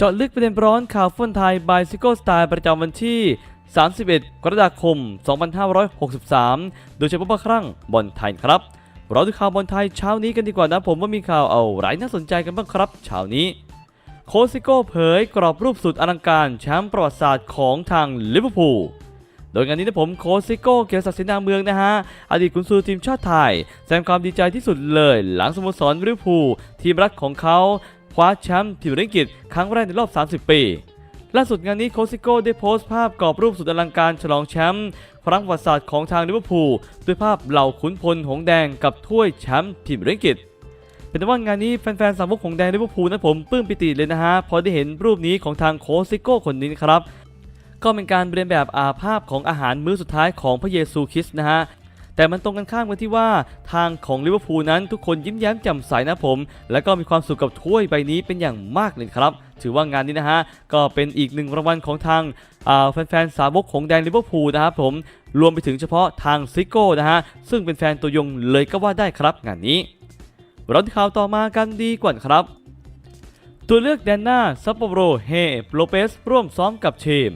เจาะลึกประเด็นร้อนข่าวฟุตบอลไทยบายซิโก้สไตล์ประจำวันที่ 31 กรกฎาคม 2563 โดยเฉพาะครั้งบอลไทยครับเราดูข่าวบอลไทยเช้านี้กันดีกว่านะผมว่ามีข่าวเอาไรน่าสนใจกันบ้างครับเช้านี้ โคซิโก้เผยกรอบรูปสุดอลังการแชมป์ประวัติศาสตร์ของทางลิเวอร์พูลโดยงานนี้นะผมโคซิโก้เกียรติศักดิ์เสนาเมืองนะฮะ อดีตกุนซือทีมชาติไทย แสดงความดีใจที่สุดเลย หลังสโมสรลิเวอร์พูลทีมรักของเขา ว้าแชมป์พรีมียร์ลีกอังกฤษครั้งแรกในรอบ 30 ปี ล่าสุดงานนี้โคซิโก้ได้โพสต์ภาพกรอบรูปสุดอลังการฉลองแชมป์ครั้งประวัติศาสตร์ของทางลิเวอร์พูลด้วยภาพเหล่าขุนพลหงแดงกับถ้วยแชมป์พรีมียร์ลีกอังกฤษเป็นว่างานนี้แฟนๆสาวกของแดงลิเวอร์พูลนะผมปลื้มปิติเลยนะฮะพอได้เห็นรูปนี้ของทางโคซิโก้คนนี้ครับก็เป็นการเรียนแบบอาภาพของอาหารมื้อสุดท้ายของพระเยซูคริสต์นะฮะ แต่มันตรงกันข้ามกันที่ว่าทางของลิเวอร์พูลนั้นทุกคนยิ้มแย้มแจ่มใสนะผม และก็มีความสุขกับถ้วยใบนี้เป็นอย่างมากเลยครับ ถือว่างานนี้นะฮะ ก็เป็นอีกหนึ่งรางวัลของทางาแฟนๆสาวกของแดงลิเวอร์พูลนะครับผม รวมไปถึงเฉพาะทางซิโก้นะฮะ ซึ่งเป็นแฟนตัวยงเลยก็ว่าได้ครับงานนี้ราที่ข่าวต่อมากันดีกว่าครับ ตัวเลือกแดนหน้าซัปโปโรเฮโลเปสร่วมซ้อมกับทีม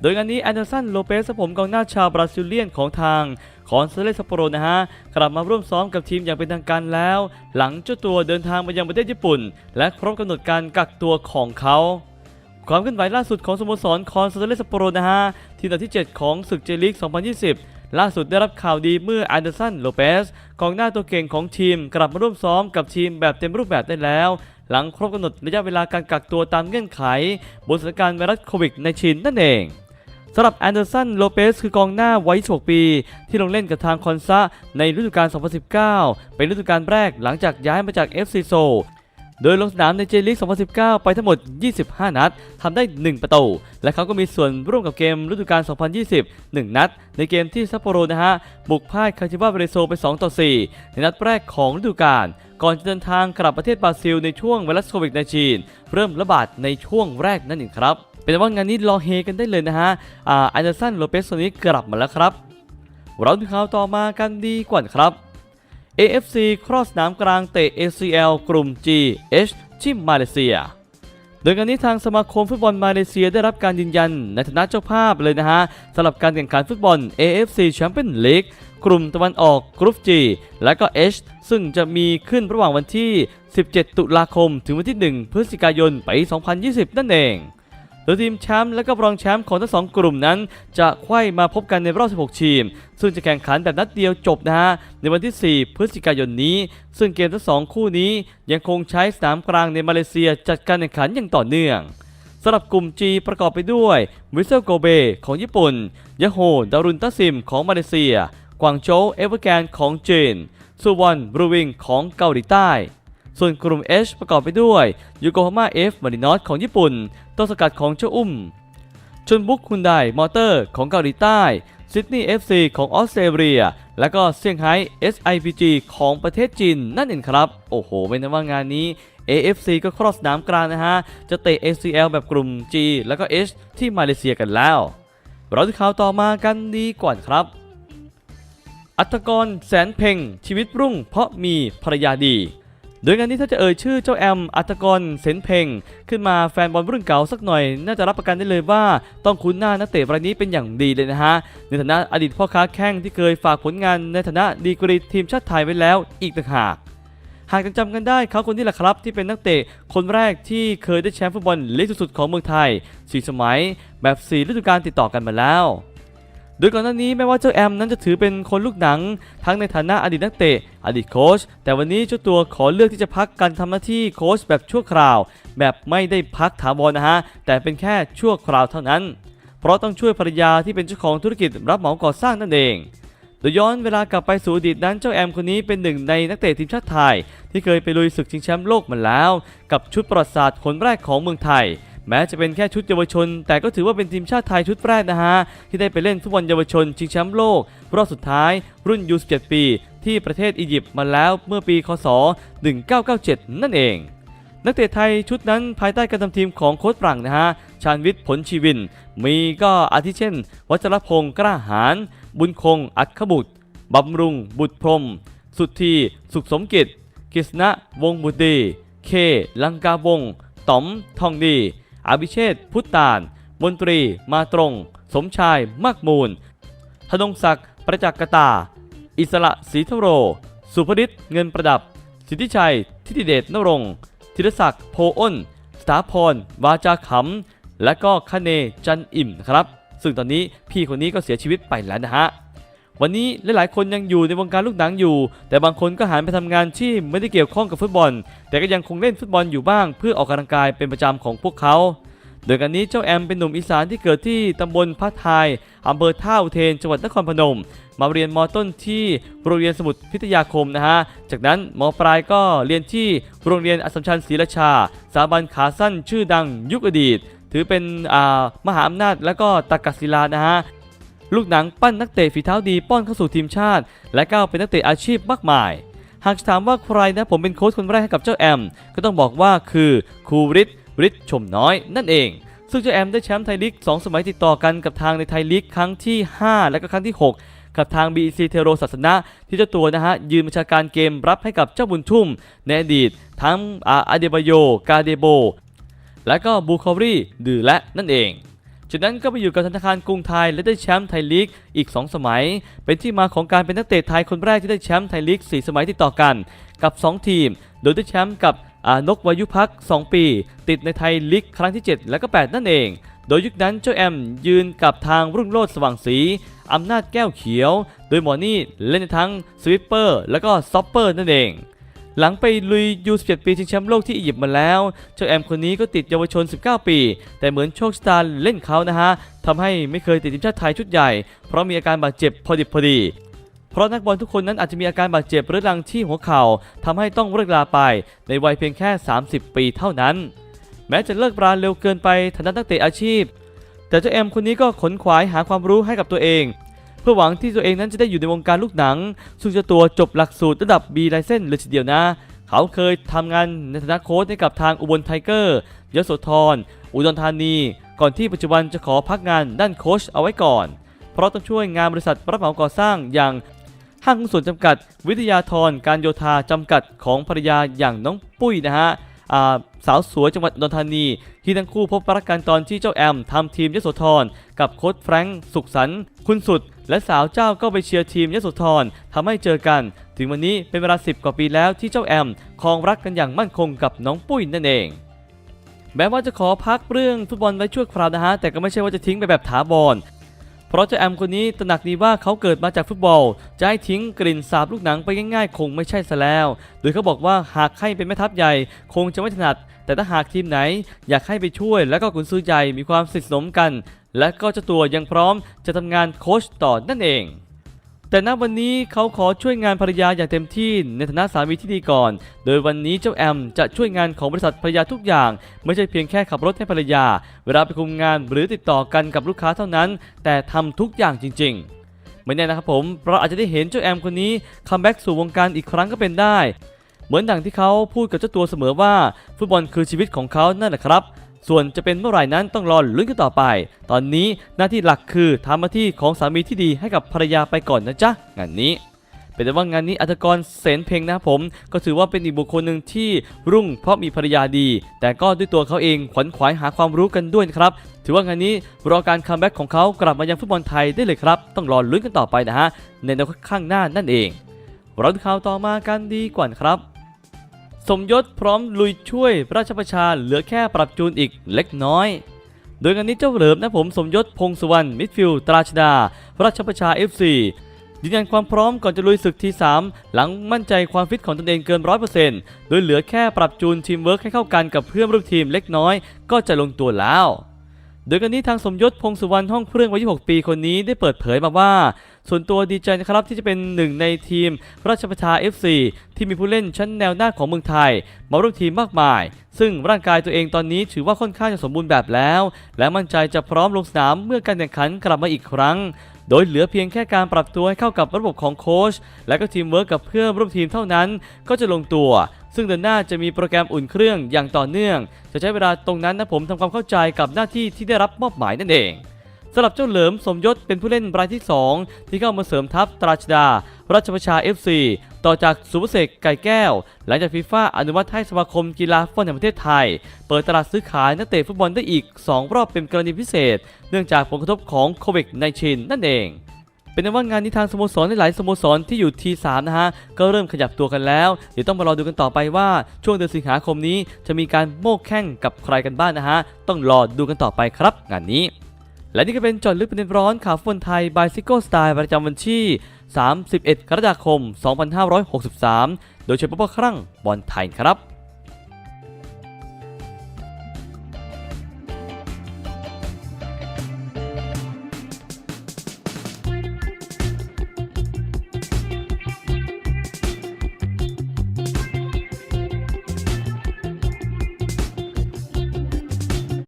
โดยงานนี้แอนเดอร์สันโลเปสผมกองหน้าชาวบราซิลเลียนของทาง คอนเซเลสซัปโปโรนะฮะกลับมาร่วมซ้อมกับทีมอย่างเป็นทางการแล้ว หลังเจ้าตัวเดินทางไปยังประเทศญี่ปุ่น และครบกำหนดการกักตัวของเขาความเคลื่อนไหวล่าสุดของสโมสรคอนเซเลสซัปโปโรนะฮะทีมอันดับที่ 7 ของศึกเจลีก2020ล่าสุดได้รับข่าวดีเมื่อแอนเดอร์สันโลเปสกองหน้าตัวเก่งของทีมกลับมาร่วมซ้อมกับทีมแบบเต็มรูปแบบได้แล้ว หลังครบกำหนดระยะเวลาการกักตัวตามเงื่อนไข บนสถานการณ์ไวรัสโควิดในชินนั่นเอง สำหรับแอนเดอร์สันโลเปสคือกองหน้าวัย26ปี ที่ลงเล่นกับทางคอนซาในฤดูกาล 2019 เป็นฤดูกาลแรกหลังจากย้ายมาจาก FC โซ โดยลงสนามในเจลีก 2019 ไปทั้งหมด 25 นัด ทำได้ 1 ประตู และเขาก็มีส่วนร่วมกับเกมฤดูกาล 2020 1 นัด ในเกมที่ซัปโปโรนะฮะ บุกพ่ายคาชิวาเบเรโซไป 2 ต่อ 4 ในนัดแรกของฤดูกาล ก่อนจะเดินทางกลับประเทศบราซิลในช่วงไวรัสโควิดในจีนเริ่มระบาดในช่วงแรกนั่นเองครับ เป็นว่างานนี้รอเฮกันได้เลยนะฮะอ่าแอนเดอร์สัน โลเปสคนนี้กลับมาแล้วครับเราดูข่าวต่อมากันดีกว่าครับ AFC ครอสนามกลางเตะ ACL กลุ่ม G H ที่มาเลเซีย โดยงานนี้ทางสมาคมฟุตบอลมาเลเซียได้รับการยืนยันในฐานะเจ้าภาพเลยนะฮะสำหรับการแข่งขันฟุตบอล AFC Champions League กลุ่มตะวันออกกรุ๊ป G และก็ H ซึ่งจะมีขึ้นระหว่างวันที่ 17 ตุลาคม ถึงวันที่ 1 พฤศจิกายนปี 2020 นั่นเอง โดยทีมแชมป์และก็รองแชมป์ของทั้งสองกลุ่มนั้น จะไขว้มาพบกันในรอบ 16 ทีม ซึ่งจะแข่งขันแบบนัดเดียวจบนะฮะ ในวันที่ 4 พฤศจิกายนนี้ ซึ่งเกมทั้งสองคู่นี้ยังคงใช้สนามกลางในมาเลเซียจัดการแข่งขันอย่างต่อเนื่องสำหรับกลุ่ม G ประกอบไปด้วยวิเซลโกเบของญี่ปุ่น ยะโฮดารุนตัซิมของมาเลเซีย กวางโจวเอเวอร์แกนของจีนซูวอนบรูวิงของเกาหลีใต้ ส่วนกลุ่ม H ประกอบไปด้วยยูโกฮาม่าเอฟมารินอสของญี่ปุ่น ต้นสกัดของเจ้าอุ้ม ชนบุกคุนไดมอเตอร์ของเกาหลีใต้ซิดนีย์ FC ของออสเตรเลีย และก็เซี่ยงไฮ้ SIPG ของประเทศจีนนั่นเองครับ โอ้โหเป็นนะว่างานนี้ AFC ก็ครอสสนามกลางนะฮะ จะเตะ ACL แบบกลุ่ม G แล้วก็ H ที่มาเลเซียกันแล้ว เราที่ข่าวต่อมากันดีก่อนครับ อัตกรแสนเพ่งชีวิตรุ่งเพราะมีภรรยาดี โดยงานนี้ถ้าจะเอ่ยชื่อเจ้าแอมอัตกรเซนเพ่งขึ้นมาแฟนบอลรุ่นเก่าสักหน่อย น่าจะรับประกันได้เลยว่า ต้องคุ้นหน้านักเตะรายนี้เป็นอย่างดีเลยนะฮะในฐานะอดีตพ่อค้าแข้งที่เคยฝากผลงานในฐานะดีกรีทีมชาติไทยไว้แล้วอีกต่างหากหากยังจำกันได้เขาคนนี้แหละครับที่เป็นนักเตะคนแรกที่เคยได้แชมป์ฟุตบอลลีกสุดๆของเมืองไทยสี่สมัย แบบสี่ฤดูกาลติดต่อกันมาแล้ว โดยก่อนหน้านี้แม้ว่าเจ้าแอมนั้นจะถือเป็นคนลูกหนัง ทั้งในฐานะอดีตนักเตะ อดีตโค้ชแต่วันนี้เจ้าตัวขอเลือกที่จะพักการทำหน้าที่โค้ชแบบชั่วคราว แบบไม่ได้พักถาวรนะฮะแต่เป็นแค่ชั่วคราวเท่านั้น เพราะต้องช่วยภรรยาที่เป็นเจ้าของธุรกิจรับเหมาก่อสร้างนั่นเองโดยย้อนเวลากลับไปสู่อดีตนั้นเจ้าแอมคนนี้เป็นหนึ่งในนักเตะทีมชาติไทย ที่เคยไปลุยศึกชิงแชมป์โลกมาแล้ว กับชุดประวัติศาสตร์คนแรกของเมืองไทย แม้จะเป็นแค่ชุดเยาวชน แต่ก็ถือว่าเป็นทีมชาติไทยชุดแรกนะฮะ ที่ได้ไปเล่นฟุตบอลเยาวชนชิงแชมป์โลก รอบสุดท้ายรุ่น U17 ปี ที่ประเทศอียิปต์มาแล้วเมื่อปีคศ 1997 นั่นเอง นักเตะไทยชุดนั้นภายใต้การทำทีมของโค้ชปรังนะฮะชาญวิทย์ผลชีวิน มีก็อาทิเช่น วัชรพงศ์กล้าหาร บุญคง อัดขบุตรบำรุง บุตรพรม สุทธีสุขสมกิจกฤษณะวงศ์บุตรดีเค ลังกาวงต๋อมทองดี อภิเชษพุทธตาน มนตรี มาตรง สมชาย มากมูล ธนงศักดิ์ ประจักษ์กตา อิสระศรีทโร สุภริตเงินประดับ สิทธิชัย ทิติเดชนรงธีรศักดิ์ โพอ้น สถาพร วาจาขำและก็คเนจันอิ่มนะครับ ซึ่งตอนนี้พี่คนนี้ก็เสียชีวิตไปแล้วนะฮะ วันนี้หลายๆคนยังอยู่ในวงการลูกหนังอยู่ แต่บางคนก็หันไปทำงานที่ไม่ได้เกี่ยวข้องกับฟุตบอล แต่ก็ยังคงเล่นฟุตบอลอยู่บ้าง เพื่อออกกำลังกายเป็นประจำของพวกเขา โดยกันนี้เจ้าแอมเป็นหนุ่มอีสานที่เกิดที่ตำบลพระทายอำเภอท่าอุเทนจังหวัดนครพนม มาเรียนมต้นที่โรงเรียนสมุทรพิทยาคมนะฮะ จากนั้นมปลายก็เรียนที่โรงเรียนอสมชัญศรีราชา สถาบันขาสั้นชื่อดังยุคอดีต ถือเป็นมหาอำนาจและก็ตากศิลานะฮะ ลูกหนังปั้นนักเตะฝีเท้าดีป้อนเข้าสู่ทีมชาติ และก้าวเป็นนักเตะอาชีพมากมาย หากถามว่าใครนะผมเป็นโค้ชคนแรกให้กับเจ้าแอม ก็ต้องบอกว่าคือครูฤทธิ์ฤทธิ์ชมน้อยนั่นเอง ซึ่งเจ้าแอมได้แชมป์ไทยลีก 2 สมัยติดต่อกันกับทางในไทยลีกครั้งที่ 5 และก็ครั้งที่ 6กับทาง BEC เทโรศาสนะที่เจ้าตัวนะฮะ ยืนบัญชาการเกมรับให้กับเจ้าบุญทุ่ม ในอดีต ทั้งอาเดบโย กาเดโบ และก็บูคอรีดือและนั่นเอง จากนั้นก็ไปอยู่กับธนาคารกรุงไทยและได้แชมป์ไทยลีกอีก 2 สมัย เป็นที่มาของการเป็นนักเตะไทยคนแรกที่ได้แชมป์ไทยลีก 4 สมัยติดต่อกัน กับ 2 ทีม โดยได้แชมป์กับนกวายุพัก 2 ปี ติดในไทยลีกครั้งที่ 7 และก็ 8 นั่นเอง โดยยุคนั้นเจ้าแอมยืนกับทางรุ่งโรจน์สว่างสีอำนาจแก้วเขียว โดยหมอนี่เล่นในทั้งสวิปเปอร์ และก็ซอปเปอร์นั่นเอง หลังไปลุยยู17ปีชิงแชมป์โลกที่อียิปต์มาแล้ว เจ้าแอมคนนี้ก็ติดเยาวชน 19 ปี แต่เหมือนโชคชะตาเล่นเขานะฮะทำให้ไม่เคยติดทีมชาติไทยชุดใหญ่ เพราะมีอาการบาดเจ็บพอดิบพอดีเพราะนักบอลทุกคนนั้นอาจจะมีอาการบาดเจ็บเรื้อรังที่หัวเข่าทำให้ต้องเลิกลาไป ในวัยเพียงแค่ 30 ปีเท่านั้น แม้จะเลิกราเร็วเกินไปฐานะนักเตะอาชีพ แต่เจ้าแอมคนนี้ก็ขนขวายหาความรู้ให้กับตัวเอง เพื่อหวังที่ตัวเองนั้นจะได้อยู่ในวงการลูกหนัง ซึ่งเจ้าตัวจบหลักสูตรระดับ B ไลเซนเลยทีเดียวนะ เขาเคยทำงานในฐานะโค้ชให้กับทางอุบลไทเกอร์ยโสธรอุดรธานี ก่อนที่ปัจจุบันจะขอพักงานด้านโค้ชเอาไว้ก่อน เพราะต้องช่วยงานบริษัทรับเหมาก่อสร้างอย่างห้างหุ้นส่วนจำกัด วิทยาธรการโยธาจำกัดของภรรยาอย่างน้องปุ้ยนะฮะ สาวสวยจังหวัดอุดรธานี ที่ทั้งคู่พบรักกันตอนที่เจ้าแอมทำทีมยโสธรกับโค้ชแฟรงค์สุขสันต์คุณสุด และสาวเจ้าก็ไปเชียร์ทีมยโสธรทำให้เจอกัน ถึงวันนี้เป็นเวลา10กว่าปีแล้วที่เจ้าแอมครองรักกันอย่างมั่นคงกับน้องปุ้ยนั่นเองแม้ว่าจะขอพักเรื่องฟุตบอลไว้ชั่วคราวนะฮะ แต่ก็ไม่ใช่ว่าจะทิ้งไปแบบถาวร เพราะเจ้าแอมคนนี้ตระหนักดีว่าเขาเกิดมาจากฟุตบอล จะให้ทิ้งกลิ่นสาบลูกหนังไปง่ายๆ คงไม่ใช่ซะแล้ว โดยเขาบอกว่าหากให้เป็นแม่ทัพใหญ่ คงจะไม่ถนัด แต่ถ้าหากทีมไหนอยากให้ไปช่วย แล้วก็กุนซือใหญ่มีความสนิทสนมกัน และก็เจ้าตัวยังพร้อมจะทำงานโค้ชต่อนั่นเอง แต่ณวันนี้เขาขอช่วยงานภรรยาอย่างเต็มที่ในฐานะสามีที่ดีก่อน โดยวันนี้เจ้าแอมจะช่วยงานของบริษัทภรรยาทุกอย่าง ไม่ใช่เพียงแค่ขับรถให้ภรรยา เวลาไปคุมงานหรือติดต่อกันกับลูกค้าเท่านั้น แต่ทำทุกอย่างจริง ๆไม่แน่นะครับผมเราอาจจะได้เห็นเจ้าแอมคนนี้คัมแบ็กสู่วงการอีกครั้งก็เป็นได้ เหมือนดังที่เขาพูดกับเจ้าตัวเสมอว่า ฟุตบอลคือชีวิตของเขานั่นแหละครับ ส่วนจะเป็นเมื่อไหร่นั้นต้องรอลุ้นกันต่อไป ตอนนี้หน้าที่หลักคือทำหน้าที่ของสามีที่ดีให้กับภรรยาไปก่อนนะจ๊ะงานนี้เป็นแต่ว่างานนี้อัตกรเสนเพลงนะผม ก็ถือว่าเป็นอีกบุคคลหนึ่งที่รุ่งเพราะมีภรรยาดี แต่ก็ด้วยตัวเขาเองขวัญขวายหาความรู้กันด้วยครับ ถือว่างานนี้รอการคัมแบ็กของเขากลับมายังฟุตบอลไทยได้เลยครับ ต้องรอลุ้นกันต่อไปนะฮะในอนข้างหน้านั่นเองเราดูข่าวต่อมากันดีกว่าครับ สมยศพร้อมลุยช่วยราชประชาเหลือแค่ปรับจูนอีกเล็กน้อย โดยงานนี้เจ้าเหลิมนะผมสมยศพงสุวรรณมิดฟิลตราชดา ราชประชา FC ยืนยันความพร้อมก่อนจะลุยศึกที่ 3 หลังมั่นใจความฟิตของตนเองเกิน 100%โดยเหลือแค่ปรับจูนทีมเวิร์กให้เข้ากันกับเพื่อนร่วมทีมเล็กน้อย ก็จะลงตัวแล้วโดยกันนี้ทางสมยศพงสุวรรณห้องเครื่องวัย 26 ปีคนนี้ได้เปิดเผยมาว่า ส่วนตัวดีใจนะครับที่จะเป็นหนึ่งในทีมราชประชา FC ที่มีผู้เล่นชั้นแนวหน้าของเมืองไทย มาร่วมทีมมากมาย ซึ่งร่างกายตัวเองตอนนี้ถือว่าค่อนข้างจะสมบูรณ์แบบแล้ว และมั่นใจจะพร้อมลงสนามเมื่อการแข่งขันกลับมาอีกครั้ง โดยเหลือเพียงแค่การปรับตัวให้เข้ากับระบบของโค้ชและก็ทีมเวิร์กกับเพื่อนร่วมทีมเท่านั้น ก็จะลงตัวซึ่งเดือนหน้าจะมีโปรแกรมอุ่นเครื่องอย่างต่อเนื่อง จะใช้เวลาตรงนั้นนะผมทำความเข้าใจกับหน้าที่ที่ได้รับมอบหมายนั่นเอง สำหรับเจ้าเหลิมสมยศเป็นผู้เล่นรายที่ 2 ที่เข้ามาเสริมทัพตราชดา ราชประชา FC ต่อจากสุภเสกไก่แก้ว หลังจากฟีฟ่าอนุมัติให้สมาคมกีฬาฟุตบอลแห่งประเทศไทย เปิดตลาดซื้อขายนักเตะฟุตบอลได้อีก 2 รอบเป็นกรณีพิเศษ เนื่องจากผลกระทบของโควิด -19 นั่นเองเป็นนว่างานนี้ทางสโมสรหลายสโมสรที่อยู่ทีสามนะฮะ ก็เริ่มขยับตัวกันแล้ว เดี๋ยวต้องมารอดูกันต่อไปว่าช่วงเดือนสิงหาคมนี้จะมีการโม้แข่งกับใครกันบ้างนะฮะ ต้องรอดูกันต่อไปครับ งานนี้ และนี่ก็เป็นจอดลึกประเด็นร้อนข่าวฟุตบอลไทยบายซิโก้สไตล์ประจำวันที่ 31 กรกฎาคม 2563 โดยเฉพาะครั้งบอลไทยครับ